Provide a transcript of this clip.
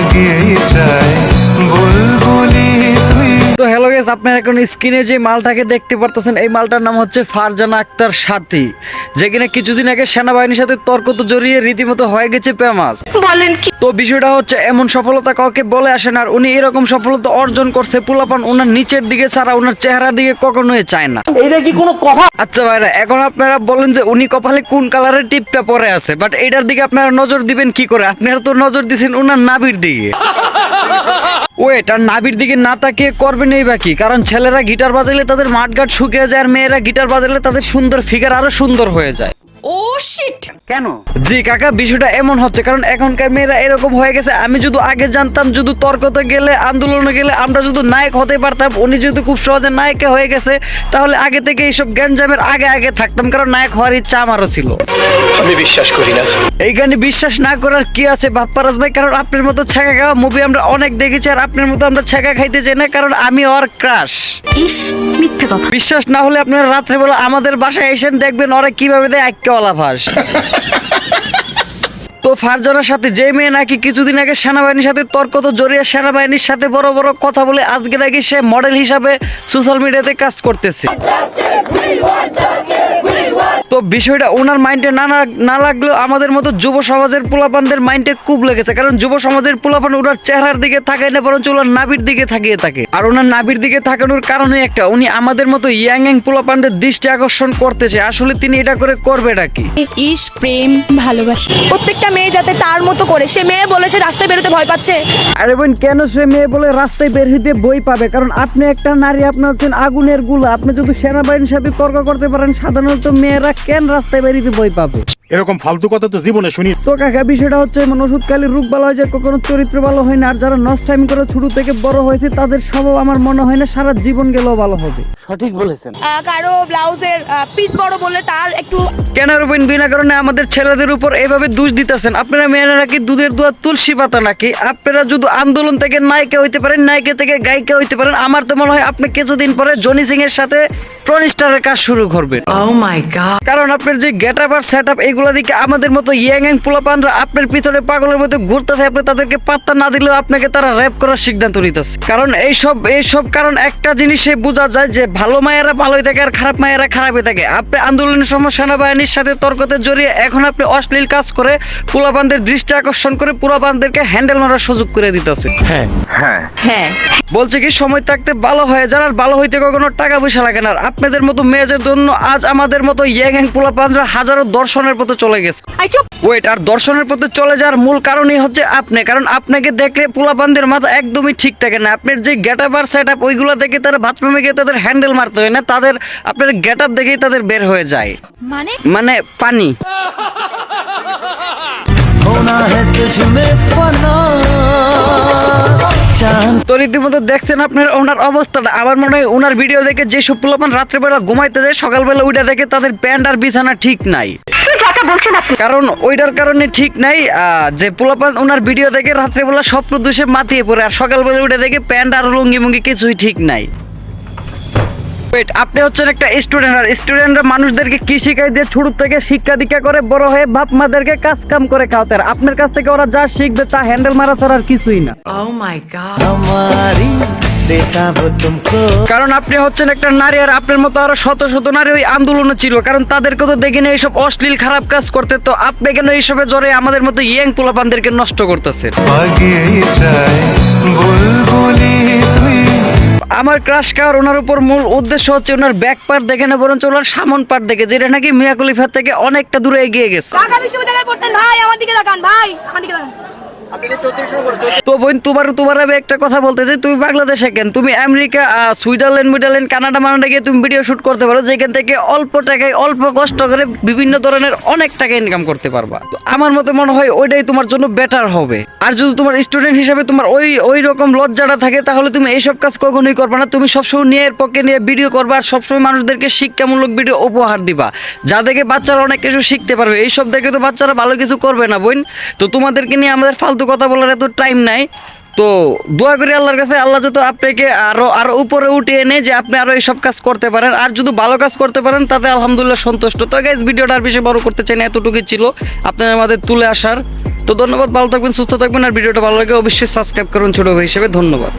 বুলবুলি তুই গেস আপনারা এখন স্ক্রিনে যে মালটাকে দেখতে পারতেছেন এই মালটার নাম হচ্ছে ফারজানা আক্তার সাথী যেখানে কিছুদিন আগে সেনাবাহিনীর সাথে তর্ক তো জড়িয়ে রীতিমতো হয়ে গেছে ফেমাস বলেন কি? তো বিষয়টা হচ্ছে এমন সফলতা কাউকে বলে আসেন আর উনি এরকম সফলতা অর্জন করছে পোলাপান ওনার নিচের দিকে ছাড়া ওনার চেহারার দিকে কখনোই চায় না। এইটা কি কোনো কথা? আচ্ছা ভাইরা এখন আপনারা বলেন যে উনি কপালে কোন কালারের টিপটা পরে আছে বাট এটার দিকে আপনারা নজর দিবেন কি করে? আপনারা তো নজর দিছেন ওনার নাভির দিকে। ওয়েট, আর নাভির দিকে না তাকিয়ে করবেন এই বাকি। কারণ ছেলেরা গিটার বাজালে তাদের মাঠ মাঠঘাট শুকিয়ে যায়, আর মেয়েরা গিটার বাজালে তাদের সুন্দর ফিগার আরও সুন্দর হয়ে যায়। ও শিট কেন? জি কাকা বিষয়টা এমন হচ্ছে কারণ এখনকার মেয়েরা এরকম হয়ে গেছে আমি যদি আগে জানতাম যদি তর্কতে গেলে আন্দোলনে গেলে আমরা যদি নায়ক হতে পারতাম উনি যদি খুব সহজে নায়িকা হয়ে গেছে তাহলে আগে থেকে এইসব গ্যাঞ্জামের আগে আগে থাকতাম কারণ নায়ক হওয়ার ইচ্ছা আমারও ছিল। আমি বিশ্বাস করি না। এইখানে বিশ্বাস না করার কি আছে বাপ্পারাজ ভাই? কারণ আপনার মতো ছেঁকা খাওয়া মুভি আমরা অনেক দেখেছি আর আপনার মতো আমরা ছেঁকা খাইতে চাই না কারণ আমি ওর ক্রাশ ইস মিথ্যে কথা। বিশ্বাস না হলে আপনারা রাত্রেবেলা আমাদের বাসায় এসেন দেখবেন ওরা কীভাবে দেয় আক্কেওয়ালা ফাঁস? তো ফারজানার সাথে যে মেয়ে নাকি কিছুদিন আগে সেনাবাহিনীর সাথে তর্ক তো জড়িয়ে সেনাবাহিনীর সাথে বড় বড় কথা বলে আজকে নাকি সে মডেল হিসাবে সোশ্যাল মিডিয়াতে কাজ করতেছে। তো বিষয়টা ওনার মাইন্ডে না না- লাগলেও আমাদের মতো যুব সমাজের পোলাপানদের মাইন্ডে খুব লেগেছে। কারণ যুব সমাজের পোলাপান ওনার চেহারার দিকে তাকায় না বরঞ্চ ওনার নাভির দিকে থাকিয়ে থাকে। আর ওনার নাভির দিকে থাকানোর কারণে একটা উনি আমাদের মতো ইয়াং ইয়াং পোলাপানদের দৃষ্টি আকর্ষণ করতেছে। আসলে তিনি এটা করে করবে নাকি ইস প্রেম ভালোবাসা। প্রত্যেকটা মেয়ে যাতে তার মতো করে সে মেয়ে বলেছে রাস্তায় বেরোতে ভয় পাচ্ছে। আরে বোন কেন সে মেয়ে বলে রাস্তায় বের হইতে বই পাবে? কারণ আপনি একটা নারী আপনি হচ্ছেন আগুনেরগুলা। আপনি যদি সেনাবাহিনীর সাথে তর্ক করতে পারেন সাধারণত মেয়েরা কেন রাস্তায় বেরিয়ে বই পাবে? এরকম ফালতু কথা তো জীবনে শুনি তো কাকা বিষয়টা হচ্ছে এমন ওষুধকালী রূপ ভালো হয় যে কখনো চরিত্র ভালো হয় না আর যারা নষ্ট টাইম করে ছোট থেকে বড় হয়েছে তাদের স্বভাব আমার মনে হয় না সারা জীবন গেলেও ভালো হবে। সঠিক বলেছেন। কারও ব্লাউজের পিঠ বড় বলে তার একটু কেন রুবিন বিনা কারণে আমাদের ছেলেদের উপর এভাবে দোষ দিতেছেন? আপনারা মেয়েরা নাকি দুধের দোয়া তুলসী পাতা নাকি? আপনারা যদি আন্দোলন থেকে নায়িকা হইতে পারেন নায়িকা থেকে গায়িকা হইতে পারেন আমার তো মনে হয় আপনি কিছুদিন পরে জনি সিং এর সাথে টনি স্টারের কাজ শুরু করবেন কারণ আপনার যে গেট আপ আর সেট আপ এগুলো দিকে আমাদের মতো ইয়াং ইয়াং পোলাপানরা আপনার পিছনে পাগলের মতো ঘুরতেছে আপনি তাদেরকে পাত্তা না দিলেও আপনাকে তারা র্যাপ করার সিদ্ধান্ত নিতেছে। কারণ এইসব এইসব কারণ একটা জিনিসে বোঝা যায় যে ভালো মায়েরা ভালোই থাকে আর খারাপ মায়েরা খারাপই থাকে। আপনি আন্দোলনের সময় সেনাবাহিনীর সাথে তর্কতে জড়িয়ে এখন আপনি অশ্লীল কাজ করে পোলাপানদের দৃষ্টি আকর্ষণ করে পোলাপানদেরকে হ্যান্ডেল মারার সুযোগ করে দিতেছে। হ্যাঁ। বলছে কি সময় থাকতে ভালো হয়ে যান আর ভালো হইতে কখনো টাকা পয়সা লাগে না। আপনাদের মতো মেয়েদের জন্য আজ আমাদের মতো ইয়াং ইয়াং পোলাপানরা হাজারো দর্শনের পথে চলে গেছে আই চুপ ওয়েট আর দর্শনের পথে চলে যাওয়ার মূল কারণই হচ্ছে আপনি কারণ আপনাকে দেখলে পোলাপানদের মাথা একদমই ঠিক থাকে না আপনার যে গেট আপ আর সেট আপ ওইগুলো দেখে তারা বাথরুমে গিয়ে তাদের হ্যান্ডেল মারতে হয় না তাদের আপনার গেট আপ দেখেই তাদের বের হয়ে যায় মানে মানে পানি होना है तुझ में फना चांद তো রীতিমতো দেখছেন আপনার ওনার অবস্থাটা। আমার মনে হয় ওনার ভিডিও দেখে যে সব পোলাপান রাত্রেবেলা ঘুমাইতে যায় সকালবেলা উঠে দেখে তাদের প্যান্ট আর বিছানা ঠিক নাই। কারণ ওইটার কারণে ঠিক নাই আহ, যে পোলাপান ওনার ভিডিও দেখে রাত্রেবেলা স্বপ্ন দোষে মাতিয়ে পড়ে আর সকালবেলা উঠে দেখে প্যান্ট আর লুঙ্গি মুঙ্গি কিছুই ঠিক নাই। ওয়েট আপনি হচ্ছেন একটা স্টুডেন্ট আর স্টুডেন্টরা মানুষদেরকে কি শিখায় দিয়ে ছোট থেকে শিক্ষা দীক্ষা করে বড় হয়ে বাপ মাদেরকে কাজ কাম করে খাওয়াতে আর আপনার কাছ থেকে ওরা যা শিখবে তা হ্যান্ডেল মারা ছাড়া আর কিছুই না। ও মাই গড কারণ আপনি হচ্ছেন একটা নারী আর আপনার মতো আরও শত শত নারী ওই আন্দোলনে ছিল। কারণ তাদেরকে তো দেখিনি এইসব অশ্লীল খারাপ কাজ করতে। তো আপনি কেন এইসবে জোরে আমাদের মতো ইয়াং পোলাপানদেরকে নষ্ট করতেছেন? আমার ক্রাশ খাওয়ার ওনার উপর মূল উদ্দেশ্য হচ্ছে ওনার ব্যাক পার্ট দেখে না বরঞ্চ ওনার সামন পার্ট দেখে, যেটা নাকি মিয়া থেকে অনেকটা দূরে এগিয়ে গেছে। ঢাকা বিশ্ববিদ্যালয়ে পড়তেন ভাই, আমার দিকে ভাই, আমার দিকে তো বোন, তোমার তোমার আমি একটা কথা বলতে চাই, তুমি বাংলাদেশে কেন? তুমি আমেরিকা সুইজারল্যান্ড কানাডা, মানাডা গিয়ে তুমি ভিডিও করতে পারো, যেখান থেকে অল্প টাকায়, অল্প কষ্ট করে বিভিন্ন ধরনের অনেক টাকা ইনকাম করতে পারবা। তো আমার মতে মনে হয় ওইটাই তোমার জন্য বেটার হবে। আর যদি তোমার স্টুডেন্ট হিসাবে তোমার ওই ওই রকম লজ্জাটা থাকে, তাহলে তুমি এইসব কাজ কখনোই করবে না। তুমি সবসময় নিয়ের পক্ষে নিয়ে ভিডিও করবা আর সবসময় মানুষদেরকে শিক্ষামূলক ভিডিও উপহার দিবা। যা দেখে বাচ্চারা অনেক কিছু শিখতে পারবে, এইসব দেখে তো বাচ্চারা ভালো কিছু করবে না বোন। তো তোমাদেরকে নিয়ে আমাদের ফালতু কথা বলার এত টাইম নাই। তো দোয়া করি আল্লাহর কাছে, আল্লাহ যত আপনাকে আরও আরও উপরে উঠে এনে যে আপনি আরও এইসব কাজ করতে পারেন। আর যদি ভালো কাজ করতে পারেন, তাতে আলহামদুলিল্লাহ সন্তুষ্ট। তো গাইজ ভিডিওটা আর বেশি বড় করতে চাই না, এতটুকুই ছিল। আপনাদের আমাদের তুলে আসার। তো তো ধন্যবাদ, ভালো থাকবেন, সুস্থ থাকবেন। আর ভিডিওটা ভালো লাগে, অবশ্যই সাবস্ক্রাইব করুন ছোটো ভাই হিসেবে। ধন্যবাদ।